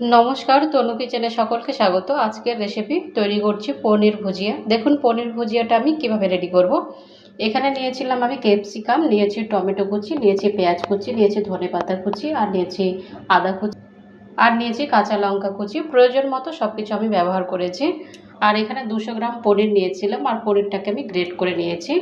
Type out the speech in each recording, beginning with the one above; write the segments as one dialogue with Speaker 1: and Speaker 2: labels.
Speaker 1: নমস্কার তনু কিচেনে সকলকে স্বাগত। আজকের রেসিপি তৈরি করছি পনির ভুজিয়া। দেখুন, পনির ভুজিয়াটা আমি কীভাবে রেডি করব। এখানে নিয়েছিলাম আমি ক্যাপসিকাম নিয়েছি টমেটো কুচি, নিয়েছি পেঁয়াজ কুচি, নিয়েছি ধনে পাতা কুচি, আর নিয়েছি আদা কুচি, আর নিয়েছি কাঁচা লঙ্কা কুচি। প্রয়োজন মতো সব কিছু আমি ব্যবহার করেছি। আর এখানে দুশো গ্রাম পনির নিয়েছিলাম, আর পনিরটাকে আমি গ্রেট করে নিয়েছি।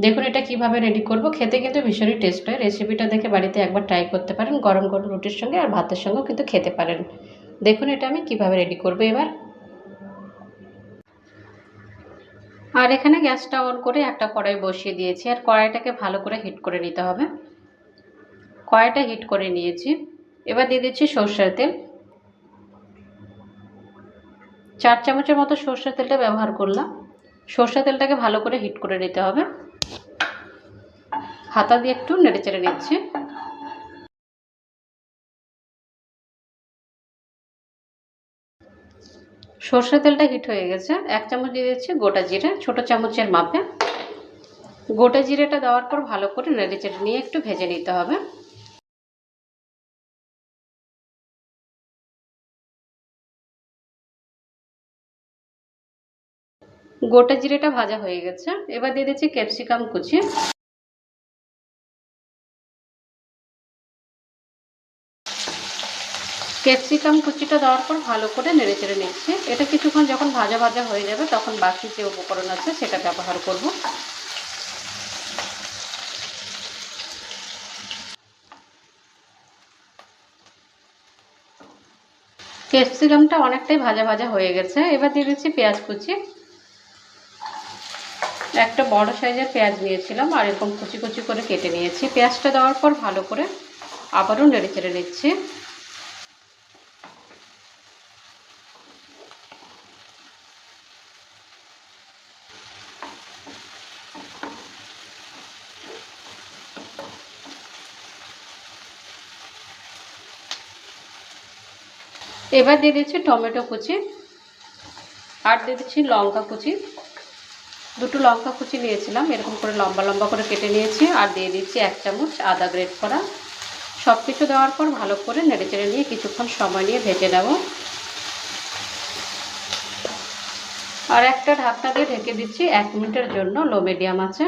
Speaker 1: দেখুন, এটা কীভাবে রেডি করব। খেতে কিন্তু ভীষণই টেস্ট হয়। রেসিপিটা দেখে বাড়িতে একবার ট্রাই করতে পারেন। গরম গরম রুটির সঙ্গে আর ভাতের সঙ্গেও কিন্তু খেতে পারেন। দেখুন এটা আমি কীভাবে রেডি করব এবার। আর এখানে গ্যাসটা অন করে একটা কড়াই বসিয়ে দিয়েছি, আর কড়াইটাকে ভালো করে হিট করে নিতে হবে। কড়াইটা হিট করে নিয়েছি। এবার দিয়ে দিচ্ছি সর্ষের তেল। চার চামচের মতো সর্ষের তেলটা ব্যবহার করলাম। সর্ষের তেলটাকে ভালো করে হিট করে নিতে হবে। হাতা দিয়ে একটু নেড়ে চেড়ে নিচ্ছি। সর্ষের তেলটা হিট হয়ে গেছে। এক চামচ দিয়ে দিচ্ছি গোটা জিরে, ছোট চামচের মাপে। গোটা জিরেটা দেওয়ার পর ভালো করে নেড়ে চেড়ে নিয়ে একটু ভেজে নিতে হবে। গোটা জিরেটা ভাজা হয়ে গেছে। এবার দিয়ে দিচ্ছি ক্যাপসিকাম কুচি। ক্যাপসিকাম কুচিটা দেওয়ার পর ভালো করে নেড়ে চেড়ে নিচ্ছি। এটা কিছুক্ষণ যখন ভাজা ভাজা হয়ে যাবে, তখন বাকি যে উপকরণ আছে সেটা ব্যবহার করব। ক্যাপসিকামটা অনেকটাই ভাজা ভাজা হয়ে গেছে। এবার দিয়ে দিচ্ছি পেঁয়াজ কুচি। একটা বড় সাইজের পেঁয়াজ নিয়েছিলাম আর এরকম কুচি কুচি করে কেটে নিয়েছি। পেঁয়াজটা দেওয়ার পর ভালো করে আবারও নেড়ে চেড়ে নিচ্ছি। এবার দিয়ে দিচ্ছি টমেটো কুচি, আর দিয়ে দিচ্ছি লঙ্কা কুচি। দুটো লঙ্কা কুচি নিয়েছিলাম, এরকম করে লম্বা লম্বা করে কেটে নিয়েছি, আর দিয়ে দিচ্ছি এক চামচ আদা গ্রেট করা। সব কিছু দেওয়ার পর ভালো করে নেড়ে চেড়ে নিয়ে কিছুক্ষণ সময় নিয়ে ভেজে নেব। আর একটা ঢাকনা দিয়ে ঢেকে দিচ্ছি এক মিনিটের জন্য, লো মিডিয়াম আছে।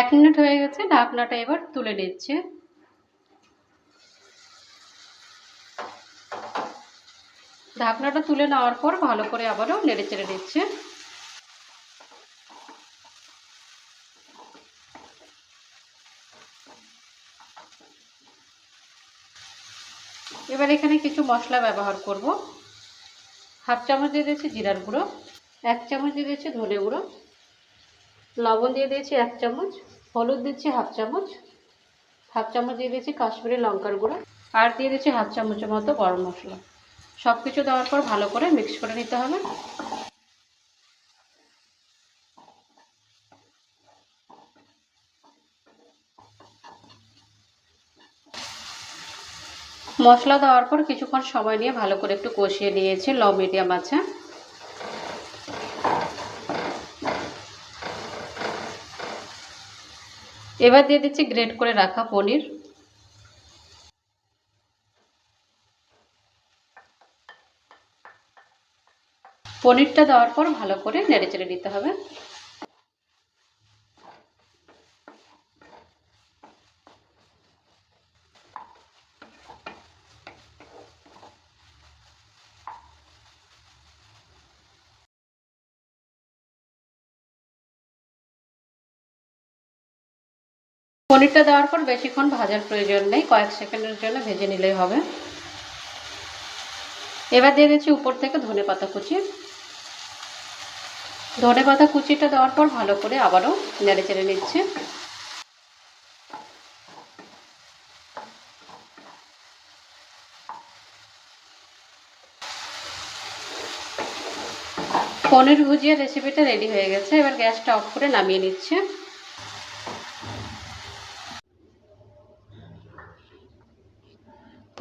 Speaker 1: এক মিনিট হয়ে গেছে, ঢাকনাটা এবার তুলে নিচ্ছে। ঢাকনাটা তুলে নেওয়ার পর ভালো করে আবারও নেড়ে চেড়ে দিচ্ছে এবার এখানে কিছু মশলা ব্যবহার করব। হাফ চামচ দিয়ে দিয়েছি জিরার গুঁড়ো, এক চামচ দিয়ে দিয়েছি ধনে গুঁড়ো লবণ দিয়ে দিয়েছি এক চামচ, হলুদ দিচ্ছি হাফ চামচ হাফ চামচ দিয়ে দিয়েছি কাশ্মীরি লঙ্কার গুঁড়ো, আর দিয়ে দিচ্ছি হাফ চামচের মতো গরম মশলা। সব কিছু দেওয়ার পর ভালো করে মিক্স করে নিতে হবে। মশলা দেওয়ার পর কিছুক্ষণ সময় নিয়ে ভালো করে একটু কষিয়ে নিয়েছি, লো মিডিয়াম আছে। এবার দিয়ে দিচ্ছি গ্রেট করে রাখা পনির। পনিরটা দেওয়ার পর ভালো করে নেড়ে চেড়ে নিতে হবে। পনিরটা দেওয়ার পর বেশিক্ষণ ভাজার প্রয়োজন নেই, কয়েক সেকেন্ডের জন্য ভেজে নিলেই হবে। এবার দিয়ে দিচ্ছি উপর থেকে ধনে পাতা কুচি। ধনে পাতা কুচিটা দেওয়ার পর ভালো করে আবারও নেড়ে চেড়ে নিচ্ছে। পনির ভুজিয়া রেসিপিটা রেডি হয়ে গেছে। এবার গ্যাসটা অফ করে নামিয়ে নিচ্ছে।